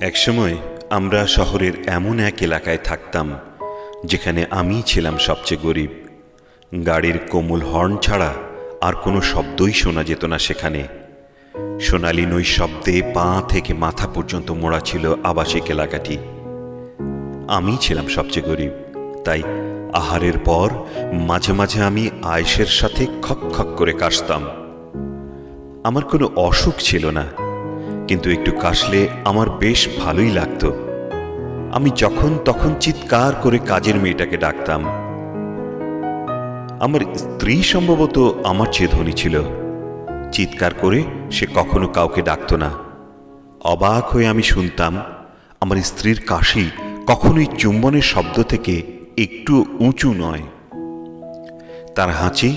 একসময় আমরা শহরের এমন এক এলাকায় থাকতাম, যেখানে আমি ছিলাম সবচেয়ে গরিব। গাড়ির কোমল হর্ন ছাড়া আর কোনো শব্দই শোনা যেত না সেখানে। সোনালি নৈ শব্দে পা থেকে মাথা পর্যন্ত মোড়া ছিল আবাসিক এলাকাটি। আমি ছিলাম সবচেয়ে গরিব, তাই আহারের পর মাঝে মাঝে আমি আয়েসের সাথে খক খক করে কাশতাম। আমার কোনো অসুখ ছিল না কিন্তু একটু কাশলে আমার বেশ ভালোই লাগতো। আমি যখন তখন চিৎকার করে কাজের মেয়েটাকে ডাকতাম। আমার স্ত্রী সম্ভবত আমার চেয়ে ধনী ছিল। চিৎকার করে সে কখনো কাউকে ডাকতো না। অবাক হয়ে আমি শুনতাম, আমার স্ত্রীর কাশি কখনোই চুম্বনের শব্দ থেকে একটু উঁচু নয়। তার হাঁচি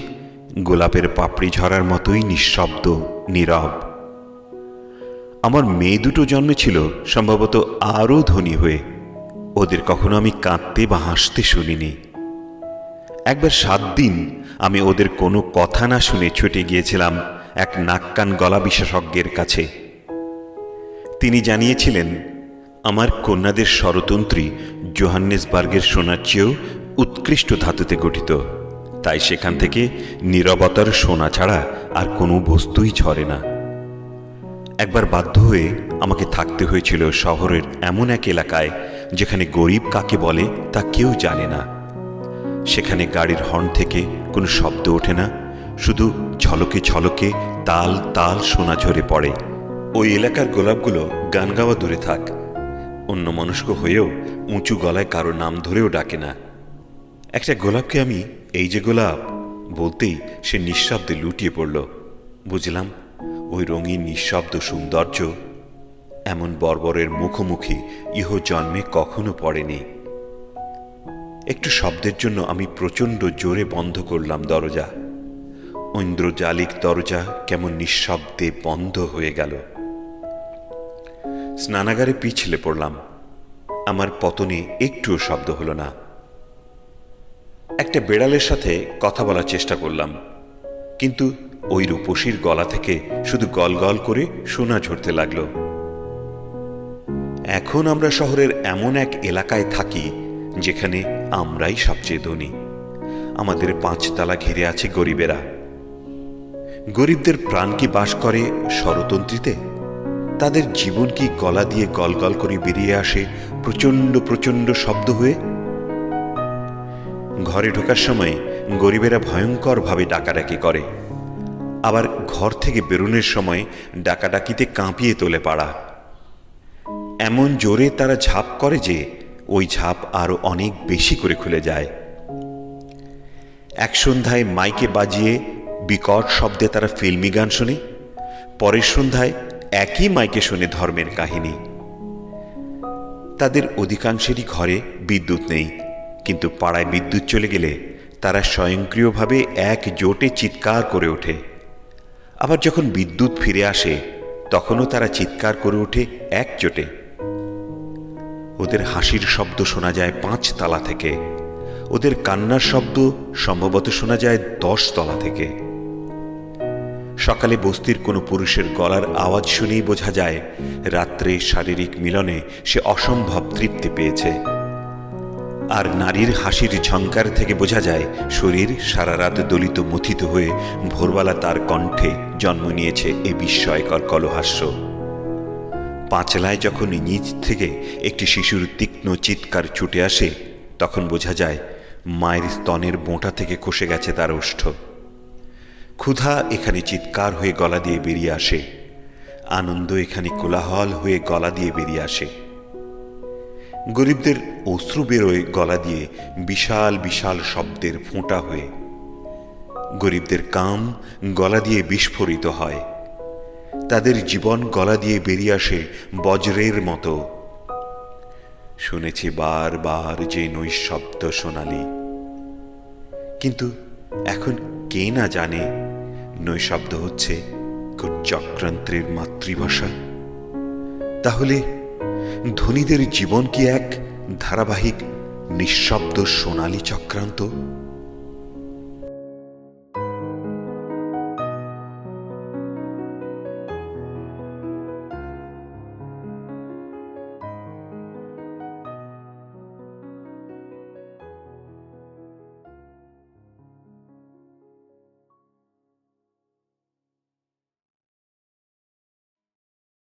গোলাপের পাপড়ি ঝরার মতোই নিঃশব্দ, নীরব। আমার মেয়ে দুটো জন্মেছিল সম্ভবত আরও ধনী হয়ে। ওদের কখনো আমি কাঁদতে বা হাসতে শুনিনি। একবার সাত দিন আমি ওদের কোনো কথা না শুনে ছুটে গিয়েছিলাম এক নাক কান গলা বিশেষজ্ঞের কাছে। তিনি জানিয়েছিলেন, আমার কন্যাদের স্বরতন্ত্রী জোহান্নেসবার্গের সোনার চেয়েও উৎকৃষ্ট ধাতুতে গঠিত। তাই সেখান থেকে নিরবতার সোনা ছাড়া আর কোনো বস্তুই ঝরে না। একবার বাধ্য হয়ে আমাকে থাকতে হয়েছিল শহরের এমন এক এলাকায় যেখানে গরিব কাকে বলে তা কেউ জানে না। সেখানে গাড়ির হর্ন থেকে কোনো শব্দ ওঠে না, শুধু ঝলকে ঝলকে তাল তাল সোনা ঝরে পড়ে। ওই এলাকার গোলাপগুলো গান গাওয়া দূরে থাক। অন্য মনস্ক হয়েও উঁচু গলায় কারও নাম ধরেও ডাকে না। একটা গোলাপকে আমি, এই যে গোলাপ, বলতেই সে নিঃশব্দে লুটিয়ে পড়ল। বুঝলাম ওই রঙিন নিঃশব্দ সৌন্দর্য, এমন বর্বরের মুখোমুখি ইহ জন্মে কখনো পড়েনি। একটু শব্দের জন্য আমি প্রচণ্ড জোরে বন্ধ করলাম দরজা। ঐন্দ্রজালিক দরজা কেমন নিঃশব্দে বন্ধ হয়ে গেল। স্নানাগারে পিছলে পড়লাম। আমার পতনে একটুও শব্দ হলো না। একটা বেড়ালের সাথে কথা বলার চেষ্টা করলাম, কিন্তু ওই রূপসীর গলা থেকে শুধু গল গল করে সোনা ঝরতে লাগল। এখন আমরা শহরের এমন এক এলাকায় থাকি যেখানে আমরাই সবচেয়ে ধনী। আমাদের পাঁচতলা ঘিরে আছে গরিবেরা। গরিবদের প্রাণ কি বাস করে স্বরতন্ত্রীতে? তাদের জীবন কি গলা দিয়ে গল গল করে বেরিয়ে আসে প্রচণ্ড প্রচণ্ড শব্দ হয়ে? ঘরে ঢোকার সময় গরিবেরা ভয়ঙ্করভাবে ডাকাডাকি করে। আবার ঘর থেকে বেরোনোর সময় ডাকাডাকিতে কাঁপিয়ে তোলে পাড়া। এমন জোরে তারা ঝাঁপ করে যে ওই ঝাঁপ আরও অনেক বেশি করে খুলে যায়। এক সন্ধ্যায় মাইকে বাজিয়ে বিকট শব্দে তারা ফিল্মি গান শোনে। পরের সন্ধ্যায় একই মাইকে শোনে ধর্মের কাহিনী। তাদের অধিকাংশেরই ঘরে বিদ্যুৎ নেই, কিন্তু পাড়ায় বিদ্যুৎ চলে গেলে তারা স্বয়ংক্রিয়ভাবে এক জোটে চিৎকার করে ওঠে। আবার যখন বিদ্যুৎ ফিরে আসে, তখনও তারা চিৎকার করে ওঠে এক জোটে ওদের হাসির শব্দ শোনা যায় পাঁচ তলা থেকে। ওদের কান্নার শব্দ সম্ভবত শোনা যায় দশ তলা থেকে। সকালে বস্তির কোনো পুরুষের গলার আওয়াজ শুনেই বোঝা যায়, রাত্রে শারীরিক মিলনে সে অসম্ভব তৃপ্তি পেয়েছে। আর নারীর হাসির ঝঙ্কার থেকে বোঝা যায়, শরীর সারা রাত দলিত মথিত হয়ে ভোরবেলা তার কণ্ঠে জন্ম নিয়েছে এ বিস্ময়কর কলহাস্য। পাঁচলায় যখন নিচ থেকে একটি শিশুর তীক্ষ্ণ চিৎকার ছুটে আসে, তখন বোঝা যায়, মায়ের স্তনের বোঁটা থেকে খসে গেছে তার ওষ্ঠ। ক্ষুধা এখানে চিৎকার হয়ে গলা দিয়ে বেরিয়ে আসে। আনন্দ এখানে কোলাহল হয়ে গলা দিয়ে বেরিয়ে আসে। গরিবদের অশ্রু বেরোয় গলা দিয়ে বিশাল বিশাল শব্দের ফোঁটা হয়ে। গরিবদের কাম গলা দিয়ে বিস্ফোরিত হয়। তাদের জীবন গলা দিয়ে বেরিয়ে আসে বজ্রের মতো। শুনেছি বারবার যে নৈশব্দ সোনালি। কিন্তু এখন কে না জানে নৈশব্দ হচ্ছে চক্রান্তের মাতৃভাষা। তাহলে ধনীদের জীবন কি এক ধারাবাহিক নিঃশব্দ সোনালী চক্রান্ত?